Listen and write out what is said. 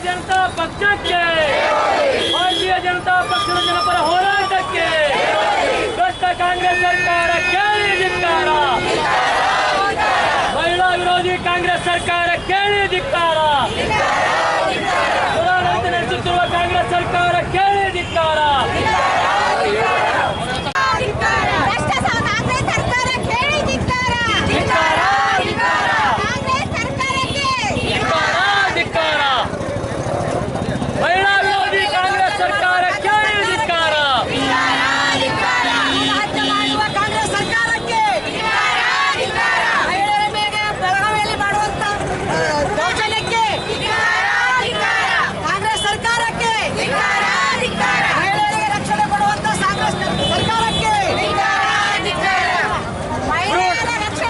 ಪಕ್ಷಕ್ಕೆ, ಭಾರತೀಯ ಜನತಾ ಪಕ್ಷದ ಜನಪರ ಹೋರಾಟಕ್ಕೆ, ಭ್ರಷ್ಟ ಕಾಂಗ್ರೆಸ್ ಸರ್ಕಾರ ಕೇಳಿ ಧಿಕ್ಕಾರ. ಮಹಿಳಾ ವಿರೋಧಿ ಕಾಂಗ್ರೆಸ್ ಸರ್ಕಾರ ಕೇಳಿ ಧಿಕ್ಕಾರ ಪ್ರಧಾನಮಂತ್ರಿ ನಡೆಸುತ್ತಿರುವ ಕಾಂಗ್ರೆಸ್ ಸರ್ಕಾರ ಕೇಳಿ ಧಿಕ್ಕಾರ ಭ್ರಷ್ಟ ಸ- ಕಾಂಗ್ರೆಸ್ ಸರ್ಕಾರ ಕೇಳಿ ಧಿಕ್ಕಾರ. ಕಾಂಗ್ರೆಸ್ ಸರ್ಕಾರಕ್ಕೆ ಧಿಕ್ಕಾರ ಧಿಕ್ಕಾರ ಮಹಿಳಾ ವಿರೋಧಿ ಕಾಂಗ್ರೆಸ್ ಸರ್ಕಾರ ಕೇಳಿ ಧಿಕ್ಕಾರ ರಾಜ್ಯ ಮಾಡುವ ಕಾಂಗ್ರೆಸ್ ಸರ್ಕಾರಕ್ಕೆ ಮಹಿಳೆಯರ ಮೇಲೆ ಬೆಳಗಾವಿಯಲ್ಲಿ ಮಾಡುವಂತ ಆ, ದೌರ್ಜನ್ಯಕ್ಕೆ ಕಾಂಗ್ರೆಸ್ ಸರ್ಕಾರಕ್ಕೆ ಮಹಿಳೆಯರಿಗೆ ರಕ್ಷಣೆ ಕೊಡುವಂತ ಕಾಂಗ್ರೆಸ್ ಸರ್ಕಾರಕ್ಕೆ ಮಹಿಳೆಯರ ರಕ್ಷಣೆ